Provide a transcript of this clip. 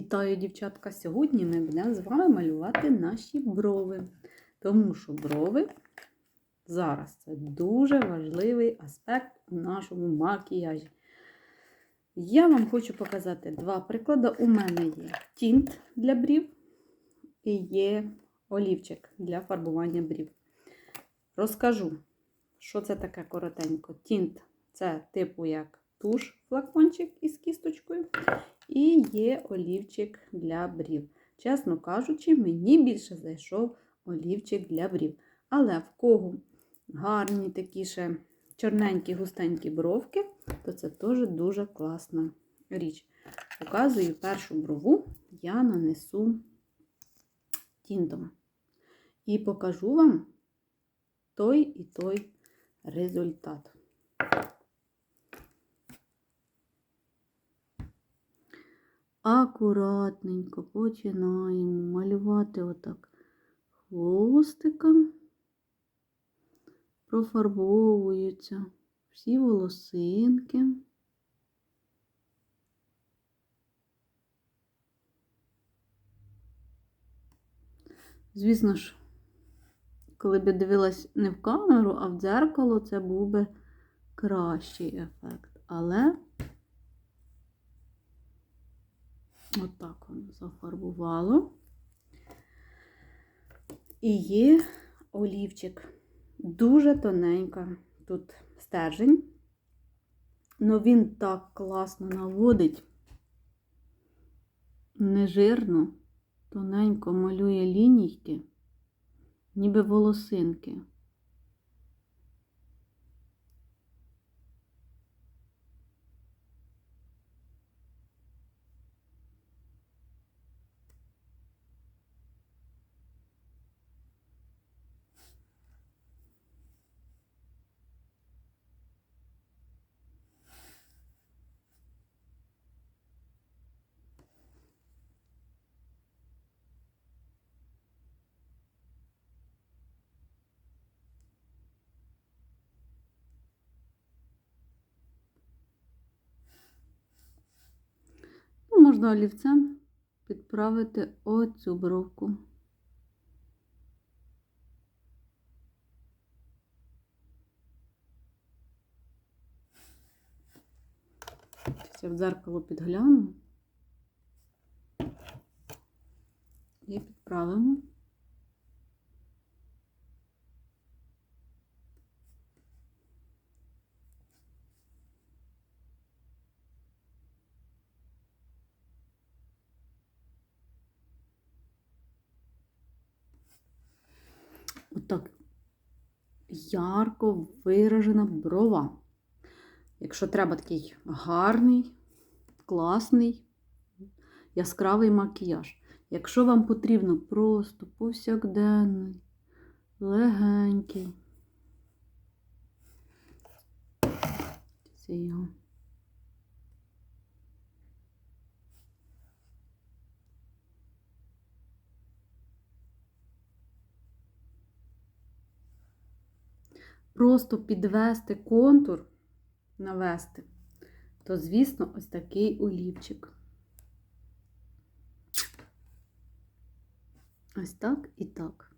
Вітаю, дівчатка! Сьогодні ми будемо з вами малювати наші брови. Тому що брови зараз це дуже важливий аспект у нашому макіяжі. Я вам хочу показати два приклади. У мене є тінт для брів і є олівчик для фарбування брів. Розкажу, що це таке коротенько. Тінт це типу як туш, флакончик із кісточкою. І є олівчик для брів. Чесно кажучи, мені більше зайшов олівчик для брів. Але в кого гарні такі ще чорненькі, густенькі бровки, то це теж дуже класна річ. Показую першу брову, я нанесу тінтом. І покажу вам той і той результат. Акуратненько починаємо малювати отак хвостиком, профарбовуються всі волосинки. Звісно ж, коли б я дивилась не в камеру, а в дзеркало, це був би кращий ефект. Але Отак воно зафарбувало. І є олівчик. Дуже тоненька тут стержень. але він так класно наводить, нежирно, тоненько малює лінійки, ніби волосинки. Ну, можна олівцем підправити оцю бровку. Я в дзеркало підгляну і підправимо. Отак ярко виражена брова. Якщо треба такий гарний, класний, яскравий макіяж. Якщо вам потрібно просто повсякденний, легенький, це його. Просто підвести контур, навести, то, звісно, ось такий олівчик. Ось так і так.